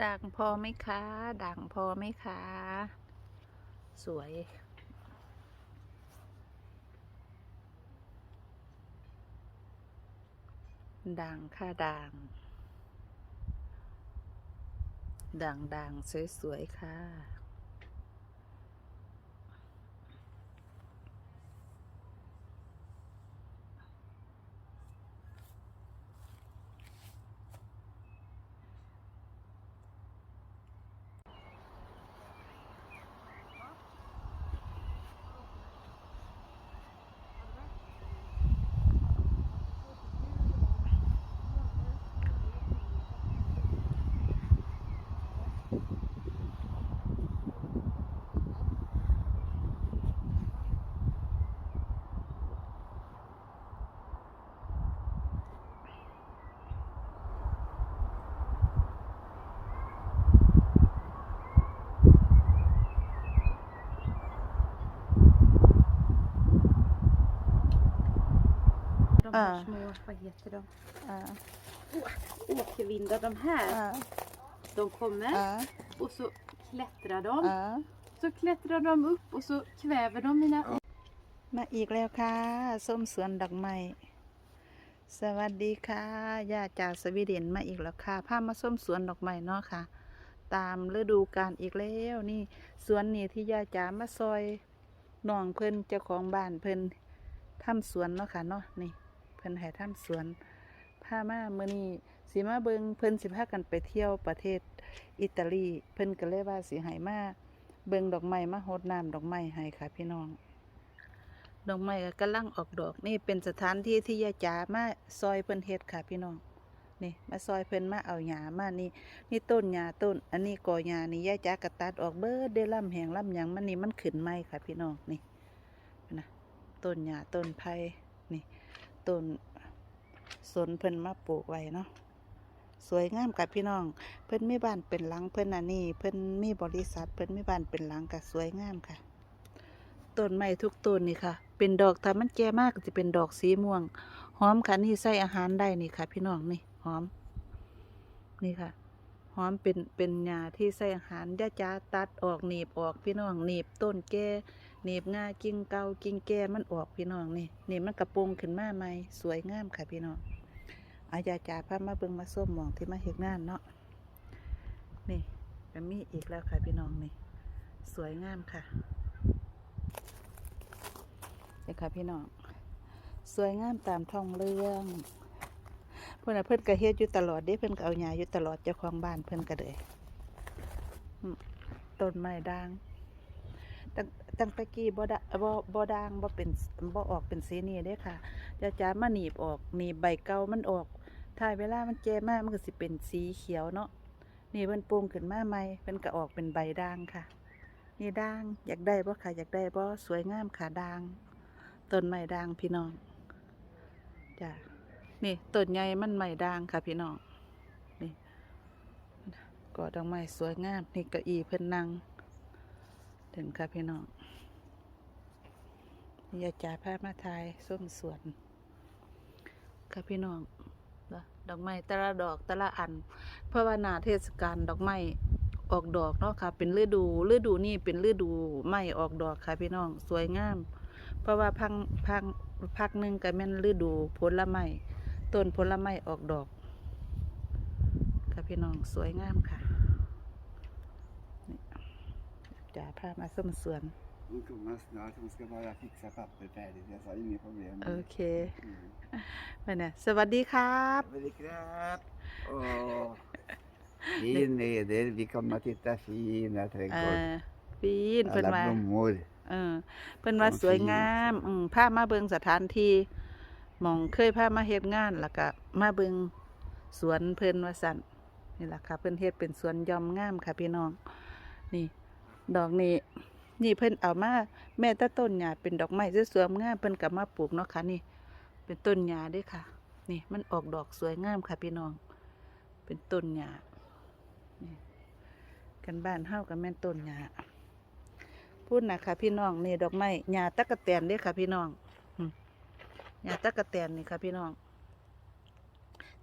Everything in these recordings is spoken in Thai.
ด่างพอไหมคะ ด่างพอไหมคะ สวย ด่างค่ะด่าง ด่างด่างสวยๆค่ะ De Ja. här små, vad heter de? อ่า Åkervindar, de här. อ่า De kommer อ่า och så klättrar de. อ่า Så klättrar de upp och så kväver de mina มาอีกแล้วค่ะส้มสวนดอกไม้สวัสดีค่ะย่าจากสวีเดนมาอีกแล้วค่ะพามาส้มสวนดอกไม้เนาะค่ะ ตามฤดูกาลอีกแล้วนี่สวนนี่ที่ย่าจ๋ามาซอยน้องเพิ่นเจ้าของบ้านเพิ่นทำสวนเนาะค่ะเนาะนี่เพิ่นให้ทำสวนพามามื้อนี้สิมาเบิงเพิ่นสิพากันไปเที่ยวประเทศอิตาลีเพิ่นก็เลยว่าสิให้มาเบิงดอกไม้มารดน้ำดอกไม้ให้ค่ะพี่น้อง ดอกไม้ก็กำลังออกดอกนี่เป็นสถานที่ที่ยาจ๋ามาซอยเพิ่นเฮ็ดค่ะพี่น้องนี่มาซอยเพิ่นมาเอาหญ้ามานี่นี่ต้นหญ้าต้น อันนี้กอหญ้านี่ยาจ๋าก็ตัดออกเบิดได้ลำแหงลำหยังมันนี่มันขึ้นใหม่ค่ะพี่น้องนี่นะต้นหญ้าต้นไผ่นี่ ต้นสนเพิ่นมาปลูกไว้เนาะสวยงามกับพี่น้อง เพิ่นมีบ้านเป็นหลังเพิ่นอันนี้ เพิ่นมีบริษัท เพิ่นมีบ้านเป็นหลังก็สวยงามค่ะต้นไม้ทุกต้นนี่ค่ะ เป็นดอกถ้ามันแก่มากก็จะเป็นดอกสีม่วงหอมค่ะนี่ใส่อาหารได้นี่ค่ะ พี่น้องนี่หอม นี่ค่ะหอมเป็นเป็นหญ้าที่ใส่อาหารย่าจ้าตัดออกหนีบออกพี่น้องหนีบต้นแก่ หนีบง่ากิ่งเกากิ่งแก่มันออกพี่น้องนี่นี่มันกระโปรงขึ้นมาใหม่สวยงามค่ะพี่น้องอายาจ่าพามาเบิ่งมาส้มหมองที่มาเฮ็ดงานเนาะนี่ก็มีอีกแล้วค่ะพี่น้องนี่สวยงามค่ะนี่ค่ะพี่น้องสวยงามตามท้องเรื่องเพื่อนเพื่อนก็เฮ็ดอยู่ตลอดเด้เพื่อนก็เอาหญ้าอยู่ตลอดเจ้าของบ้านเพื่อนก็เลยต้นไม้ด่างตั้ง ตั้งตะกี้บ่ดบ่บ่ด่างบ่เป็นบ่ออกเป็นสีนี้เด้ค่ะจะจ้ามาหนีบออกหนีบใบเก่ามันออกถ่ายเวลามันแก่มากมันก็สิเป็นสีเขียวเนาะนี่เพิ่นปรุงขึ้นมาใหม่เพิ่นก็ออกเป็นใบด่างค่ะ นี่ด่างอยากได้บ่ค่ะอยากได้บ่สวยงามค่ะด่างต้นไม้ด่างพี่น้องจ้ะนี่ต้นใหญ่มันไม้ด่างค่ะพี่น้องนี่กอดอกไม้สวยงามนี่เก้าอี้เพิ่นนั่งเด่นค่ะพี่น้อง นี่ยาจ่าพามาทายส้มสวนค่ะพี่น้องดอกไม้แต่ละดอกแต่ละอัน เพราะว่านาเทศกาลดอกไม้ออกดอกเนาะค่ะ เป็นฤดูฤดูนี่เป็นฤดูไม้ออกดอกค่ะพี่น้องสวยงาม เพราะว่าพังพังพักหนึ่งก็แม่นฤดูผลไม้ต้นผลไม้ออกดอก ค่ะพี่น้องสวยงามค่ะจ่าพามาส้มสวน Hon kommer snart. Hon ska bara fixa papper färdigt. Jag sa inga problem. โอเค Mm. ไปเนี่ยสวัสดีครับ Men det krävt. Åh. Fin leder. Vi kommer att titta fina เอ่ trädgård. อปีนเพิ่น Alla มา blommor. เออเพิ่นว่าสวยงามอืมพามาเบิงสถานที่หมองเคยพามาเฮ็ดงานแล้วก็มาเบิงสวนเพิ่นว่าสั่นนี่ล่ะค่ะเพิ่นเฮ็ดเป็นสวนยอมงามค่ะพี่น้อง นี่ ดอกนี้ นี่เพิ่นเอามาแม่ตะต้นหญ้าเป็นดอกไม้สวยๆงามเพิ่นก็มาปลูกเนาะค่ะนี่ เป็นต้นหญ้าด้วยค่ะ นี่มันออกดอกสวยงามค่ะพี่น้อง เป็นต้นหญ้านี่กันบ้านเฮากับแม่ต้นหญ้าพูดนะคะพี่น้องนี่ดอกไม้หญ้าตะกะแตนด้อค่ะพี่น้องหญ้าตะกะแตนนี่ค่ะพี่น้อง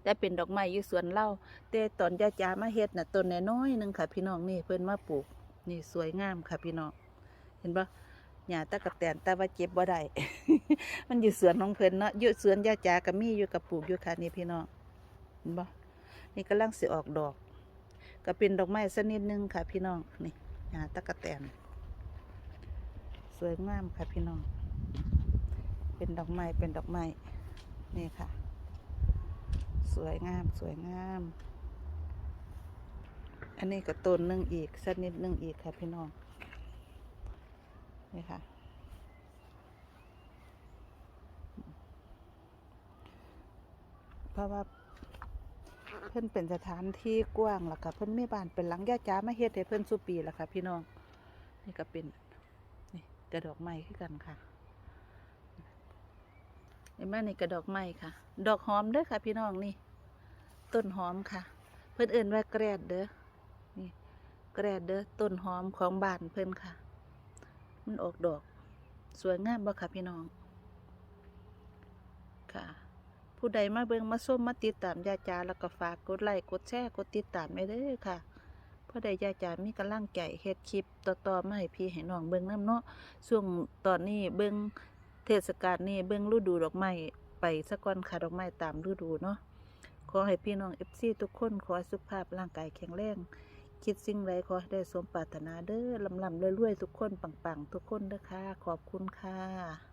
แต่เป็นดอกไม้อยู่สวนเราแต่ตอนยาจามาเฮ็ดน่ะต้นน้อยๆหนึงค่ะ พี่น้องนี่เพิ่นมาปลูกนี่สวยงามค่ะพี่น้อง เห็นปะหญ้าตะกะแตนแต่ว่าเจ็บบ่ได้ มันอยู่สวนของเพิ่นเนาะอยู่สวนยาจาก็มีอยู่กับปลูกอยู่ค่ะนี่พี่น้องเห็นปะนี่กำลังสิออกดอก ก็เป็นดอกไม้ชนิดนึงค่ะ พี่น้องนี่หญ้าตะกะแตนสวยงามค่ะพี่น้อง เป็นดอกไม้เป็นดอกไม้นี่ค่ะ สวยงามสวยงาม อันนี้ก็ต้นนึ่งอีกสักนิดนึงอีกค่ะพี่น้อง นี่ค่ะ เพราะว่าเพิ่นเป็นสถานที่กว้างล่ะค่ะเพิ่นมีบ้านเป็นหลังย่าจ้ามาเฮ็ดให้เพิ่นสุปีล่ะค่ะ พี่น้อง นี่ก็เป็นนี่กระดอกไม้คือกันค่ะเห็นไหมนี่กระดอกไม้ค่ะ ดอกหอมเด้อค่ะ พี่น้องนี่ ต้นหอมค่ะ เพิ่นเอิ่นว่าแกรดเด้อนี่แกรดเด้อต้นหอมของบ้านเพิ่นค่ะ มันออกดอก สวยงามบ่ค่ะพี่น้อง ค่ะ ผู้ใดมาเบิ่งมาส้มมาติดตามยาจาแล้วก็ฝากกดไลค์กดแชร์กดติดตามไว้เด้อค่ะเพราะใดยาจามีกำลังใจเฮ็ดคลิปต่อๆมาให้พี่ให้น้องเบิ่งนํเนาะช่วงตอนนี้เบิ่งเทศกาลนี้เบิ่งฤดูดอกไม้ไปซะก่อนค่ะดอกไม้ตามฤดูเนาะขอให้พี่น้อง FC ทุกคนขอสุขภาพร่างกายแข็งแรง คิดสิ่งไรขอให้ได้สมปรารถนาเด้อลำลำรวยๆ ทุกคนปังๆ ทุกคนเด้อค่ะ ขอบคุณค่ะ